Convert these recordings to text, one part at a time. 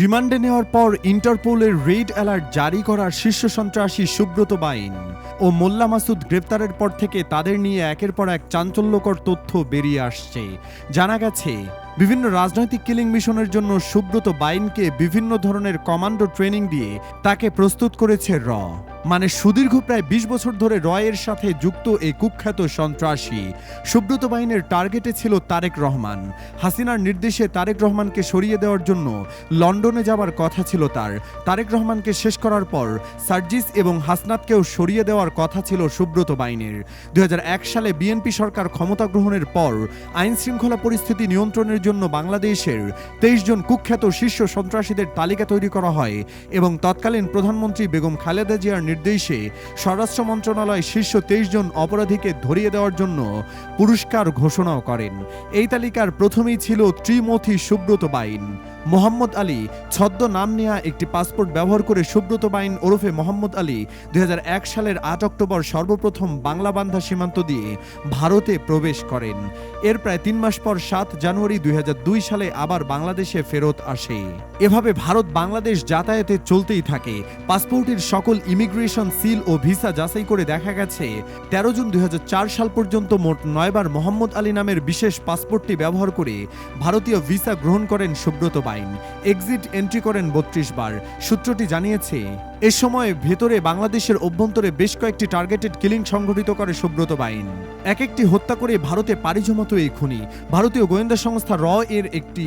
রিমান্ডে নেওয়ার পর ইন্টারপোলের রেড অ্যালার্ট জারি করার শীর্ষ সন্ত্রাসী সুব্রত বাইন ও মোল্লা মাসুদ গ্রেপ্তারের পর থেকে তাদের নিয়ে একের পর এক চাঞ্চল্যকর তথ্য বেরিয়ে আসছে। জানা গেছে বিভিন্ন রাজনৈতিক কিলিং মিশনের জন্য সুব্রত বাইনকে বিভিন্ন ধরনের কমান্ডো ট্রেনিং দিয়ে তাকে প্রস্তুত করেছে র। মানে সুদীর্ঘ প্রায় বিশ বছর ধরে রয়ের সাথে যুক্ত এই কুখ্যাত সন্ত্রাসী। সুব্রত বাহিনীর টার্গেটে ছিল তারেক রহমান। হাসিনার নির্দেশে তারেক রহমানকে সরিয়ে দেওয়ার জন্য লন্ডনে যাওয়ার কথা ছিল তার। তারেক রহমানকে শেষ করার পর সার্জিস এবং হাসনাতকেও সরিয়ে দেওয়ার কথা ছিল সুব্রত বাহিনীর দুই সালে বিএনপি সরকার ক্ষমতা গ্রহণের পর আইন শৃঙ্খলা পরিস্থিতি নিয়ন্ত্রণের জন্য বাংলাদেশের তেইশ জন কুখ্যাত শীর্ষ সন্ত্রাসীদের তালিকা তৈরি করা হয় এবং তৎকালীন প্রধানমন্ত্রী বেগম খালেদা জিয়ার নির্দেশে স্বরাষ্ট্র মন্ত্রণালয় শীর্ষ তেইশ জন অপরাধীকে ধরিয়ে দেওয়ার জন্য পুরস্কার ঘোষণাও করেন। এই তালিকার প্রথমেই ছিল ত্রিমথি সুব্রত বাইন। মোহাম্মদ আলী ছদ্ম নাম নেয়া একটি পাসপোর্ট ব্যবহার করে সুব্রত বাইন ওরফে মোহাম্মদ আলী দুই হাজার এক সালের আট অক্টোবর সর্বপ্রথম বাংলা বান্ধা সীমান্ত দিয়ে ভারতে প্রবেশ করেন। এর প্রায় তিন মাস পর সাত জানুয়ারি দুই হাজার দুই সালে আবার বাংলাদেশে ফেরত আসে। এভাবে ভারত বাংলাদেশ যাতায়াতে চলতেই থাকে। পাসপোর্টের সকল ইমিগ্রেশন সিল ও ভিসা যাচাই করে দেখা গেছে, তেরো জুন দুই হাজার চার সাল পর্যন্ত মোট নয়বার মোহাম্মদ আলী নামের বিশেষ পাসপোর্টটি ব্যবহার করে ভারতীয় ভিসা গ্রহণ করেন সুব্রত বাইন। এক্সিট এন্ট্রি করেন বত্রিশ বার। সূত্রটি জানিয়েছে, এ সময় ভেতরে বাংলাদেশের অভ্যন্তরে বেশ কয়েকটি টার্গেটেড কিলিং সংঘটিত করে সুব্রত বাইন। এক একটি হত্যা করে ভারতে পাড়ি এই খুনি। ভারতীয় গোয়েন্দা সংস্থা র এর একটি।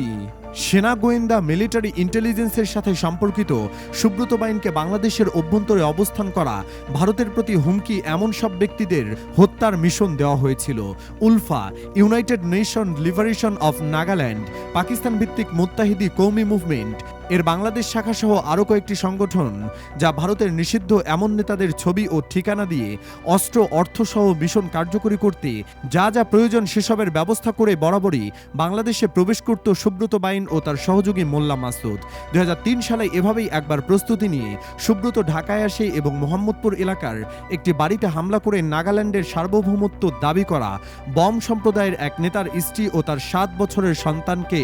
সেনা গোয়েন্দা মিলিটারি ইন্টেলিজেন্সের সাথে সম্পর্কিত সুব্রত বাইনকে বাংলাদেশের অভ্যন্তরে অবস্থান করা ভারতের প্রতি হুমকি এমন সব ব্যক্তিদের হত্যার মিশন দেওয়া হয়েছিল। ULFA, united nation liberation of Nagaland Pakistan ভিত্তিক মুত্তাহিদি কৌমি মুভমেন্ট এর বাংলাদেশ শাখা সহ আরও কয়েকটি সংগঠন, যা ভারতের নিষিদ্ধ এমন নেতাদের ছবি ও ঠিকানা দিয়ে অস্ত্র অর্থসহ মিশন কার্যকরী করতে যা যা প্রয়োজন সেসবের ব্যবস্থা করে বরাবরই বাংলাদেশে প্রবেশ করত সুব্রত বাইন ও তার সহযোগী মোল্লা মাসুদ। দু হাজার তিন সালে এভাবেই একবার প্রস্তুতি নিয়ে সুব্রত ঢাকায় আসে এবং মোহাম্মদপুর এলাকার একটি বাড়িতে হামলা করে নাগাল্যান্ডের সার্বভৌমত্ব দাবি করা বম সম্প্রদায়ের এক নেতার স্ত্রী ও তার সাত বছরের সন্তানকে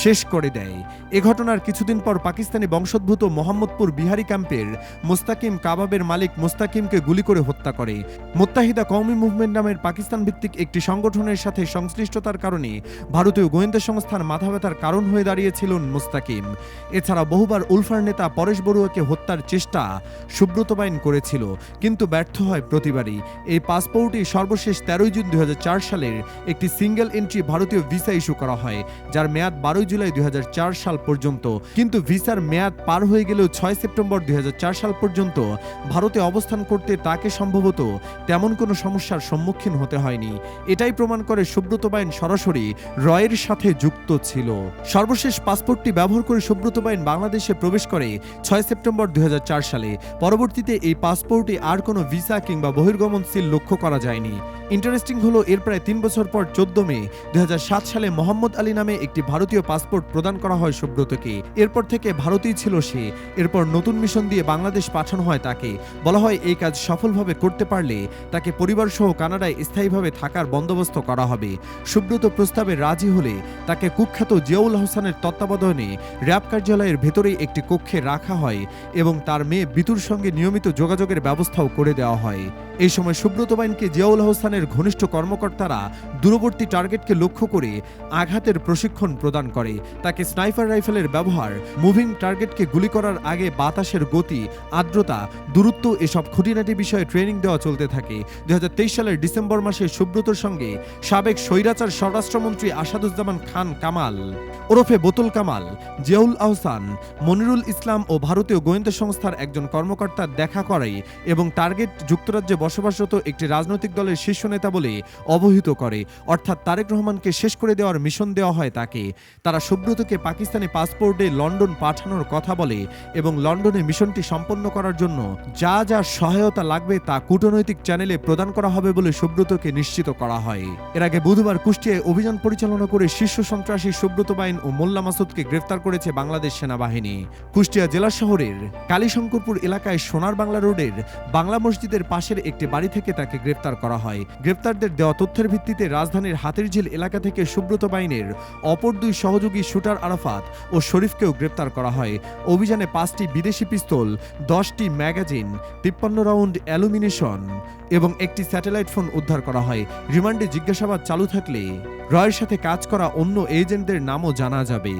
শেষ করে দেয়। এ ঘটনার কিছুদিন পর পাকিস্তানি বংশোদ্ভূত মোহাম্মদপুর বিহারি ক্যাম্পের মোস্তাকিম কাবাবের মালিক মোস্তাকিমকে গুলি করে হত্যা করে। মোত্তাহিদা কওমি মুভমেন্ট নামের পাকিস্তান ভিত্তিক একটি সংগঠনের সাথে সংশ্লিষ্টতার কারণে ভারতীয় গোয়েন্দা সংস্থার মাথা ব্যথার কারণ হয়ে দাঁড়িয়েছিলেন মোস্তাকিম। এছাড়া বহুবার উলফার নেতা পরেশ বড়ুয়াকে হত্যার চেষ্টা সুব্রত বাইন করেছিল, কিন্তু ব্যর্থ হয় প্রতিবারই। এই পাসপোর্টই সর্বশেষ তেরোই জুন দুই হাজার চার সালের একটি সিঙ্গেল এন্ট্রি ভারতীয় ভিসা ইস্যু করা হয়, যার মেয়াদ বারোই জুলাই দুই সাল পর্যন্ত। কিন্তু ভিসার মেয়াদ পার হয়ে গেলেও ছয় সেপ্টেম্বর দুই সাল পর্যন্ত ভারতে অবস্থান করতে তাকে সম্ভবত তেমন কোনো সমস্যার সম্মুখীন হতে হয়নি। এটাই প্রমাণ করে সুব্রত বাইন সরাসরি রয়ের সাথে যুক্ত ছিল। সর্বশেষ পাসপোর্টটি ব্যবহার করে সুব্রত বাইন বাংলাদেশে প্রবেশ করে ছয় সেপ্টেম্বর দুই হাজার চার সালে। পরবর্তীতে এই পাসপোর্টে আর কোনো ভিসা কিংবা বহির্গমন সিল লক্ষ্য করা যায়নি। ইন্টারেস্টিং হলো এর প্রায় তিন বছর পর চোদ্দ মে দু হাজার সাত সালে মোহাম্মদ আলী নামে একটি ভারতীয় পাসপোর্ট প্রদান করা হয় সুব্রতকে। এরপর থেকে ভারতেই ছিল সে। এরপর নতুন মিশন দিয়ে বাংলাদেশ পাঠানো হয় তাকে। বলা হয় এই কাজ সফলভাবে করতে পারলে তাকে পরিবার সহ কানাডায় স্থায়ীভাবে থাকার বন্দোবস্ত করা হবে। সুব্রত প্রস্তাবে রাজি হলে তাকে কুখ্যাত জিয়াউল হোসেনের তত্ত্বাবধানে র্যাব কার্যালয়ের ভেতরেই একটি কক্ষে রাখা হয় এবং তার মেয়ে বিতুর সঙ্গে নিয়মিত যোগাযোগের ব্যবস্থাও করে দেওয়া হয়। এই সময় সুব্রত বাইনকে জিয়াউল হোসেনের ঘনিষ্ঠ কর্মকর্তারা দূরবর্তী টার্গেটকে লক্ষ্য করে আঘাতের প্রশিক্ষণ প্রদান করে। তাকে স্নাইপার রাইফেলের ব্যবহার, মুভিং টার্গেটকে গুলি করার আগে বাতাসের গতি, আর্দ্রতা, দূরত্ব এসব খুঁটিনাটি বিষয়ে ট্রেনিং দেওয়া চলতে থাকে। দুই সালের ডিসেম্বর মাসে সুব্রতর সঙ্গে সাবেক স্বৈরাচার স্বরাষ্ট্রমন্ত্রী আসাদুজ্জামান খান কামাল, ওরফে বোতল কামাল, জিয়াউল আহসান, মনিরুল ইসলাম ও ভারতীয় গোয়েন্দা সংস্থার একজন কর্মকর্তা দেখা করে এবং টার্গেট যুক্তরাজ্যে বসবাসরত একটি রাজনৈতিক দলের শীর্ষ নেতা বলে অবহিত করে। অর্থাৎ তারেক রহমানকে শেষ করে দেওয়ার মিশন দেওয়া হয় তাকে। তারা সুব্রতকে পাকিস্তানি পাসপোর্টে লন্ডন পাঠানোর কথা বলে এবং লন্ডনে মিশনটি সম্পন্ন করার জন্য যা যা সহায়তা লাগবে তা কূটনৈতিক চ্যানেলে প্রদান করা হবে বলে সুব্রতকে নিশ্চিত করা হয়। এর আগে বুধবার কুষ্টিয়ায় অভিযান পরিচালনা করে শীর্ষ সন্ত্রাসী সুব্রত বাইন ও মোল্লা মাসুদকে গ্রেফতার করেছে বাংলাদেশ সেনাবাহিনী। কুষ্টিয়া জেলা শহরের কালীশঙ্করপুর এলাকায় সোনার বাংলা রোডের বাংলা মসজিদের পাশের একটি বাড়ি থেকে তাকে গ্রেপ্তার করা হয়। গ্রেপ্তারদের দেওয়া তথ্যের ভিত্তিতে রাজধানীর হাতিরঝিল এলাকা থেকে সুব্রত বাইনের অপর দুই সহযোগী শুটার আরাফাত ও শরীফকেও গ্রেপ্তার করা হয়। অভিযানে পাঁচটি বিদেশি পিস্তল, দশটি ম্যাগাজিন, তিপ্পান্ন রাউন্ড অ্যালুমিনেশন এবং একটি স্যাটেলাইট ফোন উদ্ধার করা হয়। রিমান্ডে জিজ্ঞাসাবাদ চালু থাকলে রয়ের সাথে কাজ করা অন্য এজেন্টদের নামও জানা যাবে।